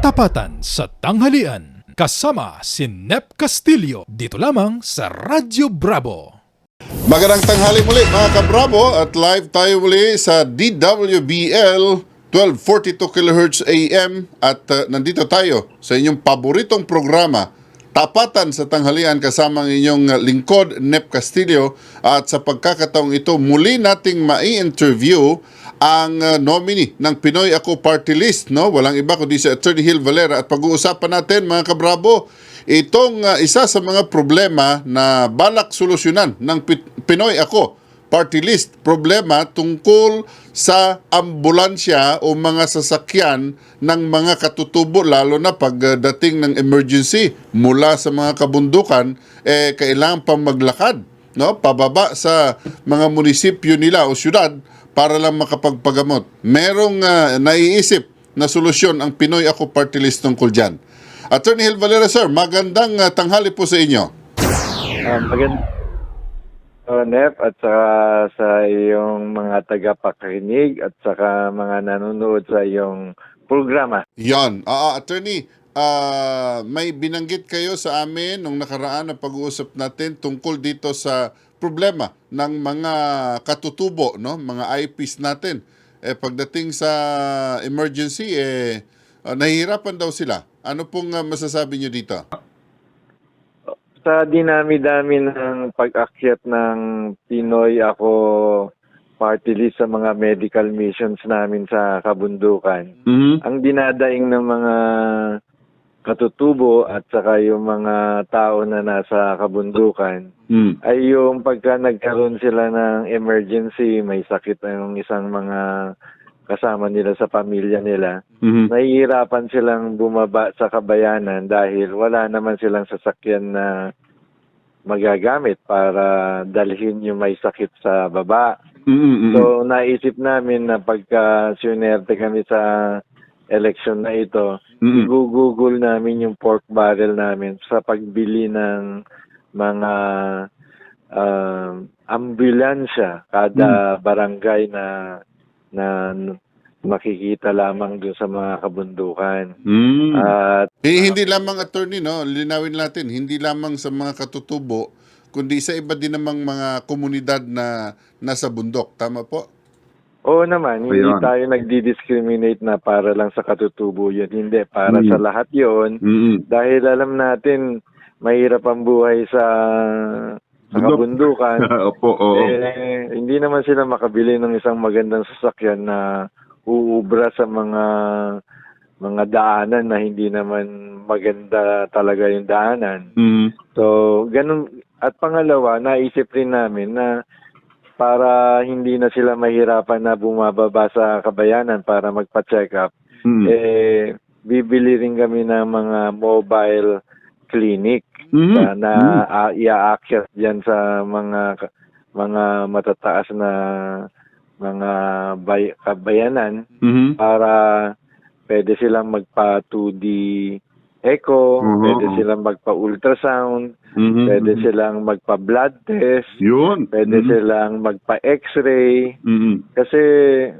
Tapatan sa tanghalian kasama si Nep Castillo dito lamang sa Radyo Bravo. Magandang tanghali muli mga kabravo at live tayo muli sa DWBL 1242 kHz AM at uh, nandito tayo sa inyong paboritong programa Tapatan sa tanghalian kasama ang inyong uh, lingkod Nep Castillo at sa pagkakataong ito muli nating mai-interview ang uh, nominee ng Pinoy Ako Party List no? Walang iba kundi si Attorney Hill Valera. At pag-uusapan natin mga kabravo itong uh, isa sa mga problema na balak solusyonan ng Pi- Pinoy Ako Party List. Problema tungkol sa ambulansya o mga sasakyan ng mga katutubo lalo na pagdating ng emergency mula sa mga kabundukan eh kailangan pang maglakad no pababa sa mga munisipyo nila o syudad para lang makapagpagamot merong ah, naiisip na solusyon ang Pinoy Ako Party List tungkol dyan Attorney Hill Valera sir magandang ah, tanghali po sa inyo Um, magand uh, Nep, at saka sa iyong mga tagapakinig at saka mga nanonood sa iyong programa. Yan. Ah, attorney, ah, may binanggit kayo sa amin nung nakaraan na pag-uusap natin tungkol dito sa problema ng mga katutubo, no? Mga IPs natin. Eh pagdating sa emergency eh ah, nahihirapan daw sila. Ano pong ah, masasabi niyo dito? Sa dinami-dami ng pag-akyat ng Pinoy ako party list sa mga medical missions namin sa kabundukan, Mhm. ang dinadaing ng mga katutubo at saka yung mga tao na nasa kabundukan Mm. ay yung pagka nagkaroon sila ng emergency, may sakit ng isang mga kasama nila sa pamilya nila, Mhm. nahihirapan silang bumaba sa kabayanan dahil wala naman silang sasakyan na magagamit para dalhin yung may sakit sa baba. Mhm. So naisip namin na pagka sunerte kami sa election na ito, Mhm. Google namin yung pork barrel namin sa pagbili ng mga um, ambulansya kada barangay na na makikita lamang dun sa mga kabundukan. Mm. At Eh, hindi lamang attorney, no? Linawin natin, hindi lamang sa mga katutubo, kundi sa iba din namang mga komunidad na nasa bundok. Tama po? Oo naman, hindi Ayun. tayo nagdi-discriminate na para lang sa katutubo yun. Hindi, para Mm. sa lahat yun. mm Dahil alam natin, mahirap ang buhay sa, sa Bundok. kabundukan. Opo, oo. Eh, hindi naman sila makabili ng isang magandang sasakyan na uubra sa mga mga daanan na hindi naman maganda talaga yung daanan. Mm. So, ganun. At pangalawa, naisip rin namin na para hindi na sila mahirapan na bumababa sa kabayanan para magpa-check up, Mm. eh, bibili rin kami ng mga mobile clinic Mhm. na, na ah, iaakyat diyan sa mga mga matataas na mga bay, kabayanan Mhm. para pwede silang magpa 2D echo, Oo. pwede silang magpa ultrasound, Mhm. pwede silang magpa blood test, Yun. pwede Mhm. silang magpa x-ray Mhm. kasi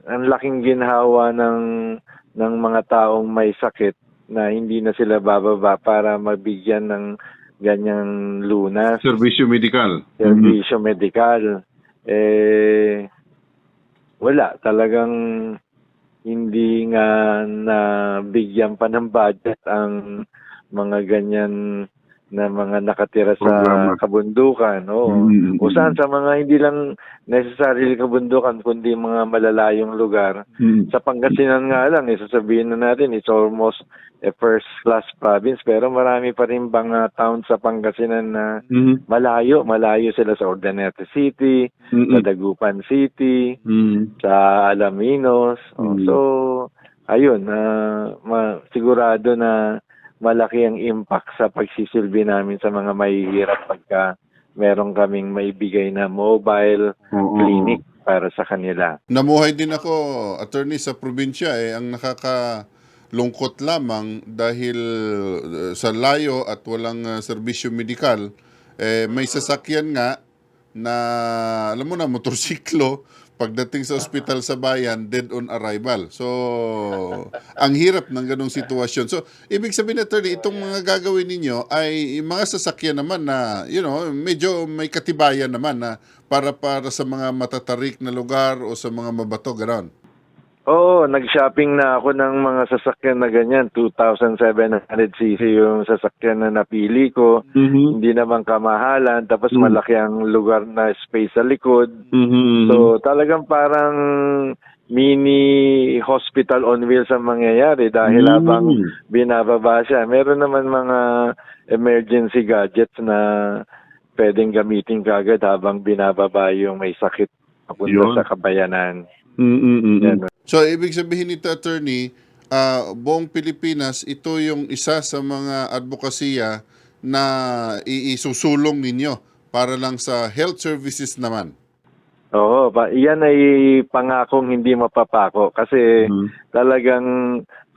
ang laking ginhawa ng ng mga taong may sakit na hindi na sila bababa para mabigyan ng ganyang lunas, Servisyo medikal. servisyo medikal. Eh, wala. Talagang hindi nga na bigyan pa ng budget ang mga ganyan na mga nakatira sa Programa. kabundukan. Oo. Mhm. O saan sa mga hindi lang necessarily kabundukan kundi mga malalayong lugar. Mhm. Sa Pangasinan nga lang, eh, sasabihin na natin, it's almost a first class province pero marami pa rin mga towns sa Pangasinan na Mhm. malayo, malayo sila sa Ordanete City, Mhm. sa Dagupan City, Mhm. sa Alaminos. Oh, Mm. So, ayun, na ma- sigurado na malaki ang impact sa pagsisilbi namin sa mga mahihirap pagka meron kaming maibigay na mobile Oo. clinic para sa kanila. Namuhay din ako, attorney, sa probinsya eh. Ang nakakalungkot lamang dahil uh, sa layo at walang uh, serbisyo medikal, eh, may sasakyan nga na, alam mo na, motorsiklo, pagdating sa ospital sa bayan, dead on arrival. So, ang hirap ng ganong sitwasyon. So, ibig sabihin, attorney, itong mga gagawin ninyo ay mga sasakyan naman na, you know, medyo may katibayan naman na para para sa mga matatarik na lugar o sa mga mabato, gano'n. Oo, nag-shopping na ako ng mga sasakyan na ganyan. 2,700cc yung sasakyan na napili ko. Mhm. Hindi naman kamahalan. Tapos Mm. malaki ang lugar na space sa likod. Mhm. So talagang parang mini hospital on wheels ang mangyayari dahil Mm. habang binababa siya. Meron naman mga emergency gadgets na pwedeng gamitin kagad habang binababa yung may sakit papunta Yun. sa kabayanan. Mhm. Yan. So, ibig sabihin nito, attorney, ah, buong Pilipinas, ito yung isa sa mga advokasya na iisusulong ninyo para lang sa health services naman. Oo, pa, iyan ay pangakong hindi mapapako kasi Mhm. talagang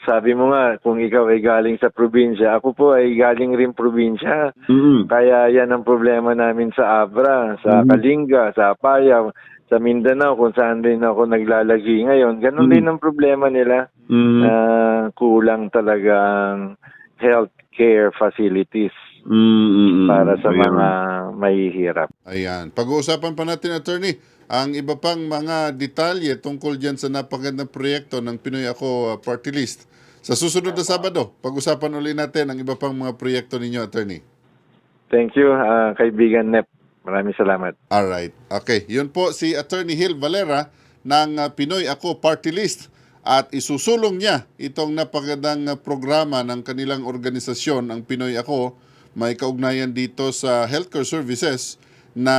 sabi mo nga kung ikaw ay galing sa probinsya, ako po ay galing rin probinsya. Mhm. Kaya yan ang problema namin sa Abra, sa Mhm. Kalinga, sa Apaya, sa Mindanao kung saan rin ako naglalagi ngayon. Ganon Mhm. din ang problema nila Mhm. na kulang talagang healthcare facilities Mhm. para sa Ayun. mga mahihirap. Ayan. Pag-uusapan pa natin, attorney, ang iba pang mga detalye tungkol dyan sa napagandang proyekto ng Pinoy Ako uh, Party List. Sa susunod na Sabado, pag-usapan ulit natin ang iba pang mga proyekto ninyo, attorney. Thank you, ah, kaibigan Nep. Maraming salamat. Alright. Okay. Yun po si Attorney Hill Valera ng uh, Pinoy Ako Party List at isusulong niya itong napagandang uh, programa ng kanilang organisasyon, ang Pinoy Ako, may kaugnayan dito sa healthcare services na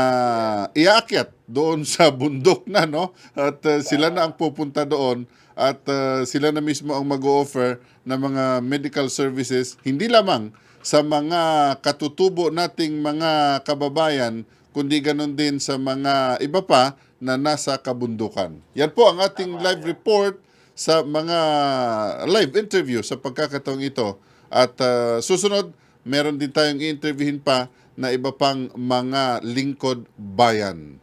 iaakyat doon sa bundok na no at uh, sila na ang pupunta doon at uh, sila na mismo ang mag-offer ng mga medical services hindi lamang sa mga katutubo nating mga kababayan kundi ganon din sa mga iba pa na nasa kabundukan. Yan po ang ating live report sa mga live interview sa pagkakataong ito. At uh, susunod, meron din tayong i-interviewin pa na iba pang mga lingkod bayan.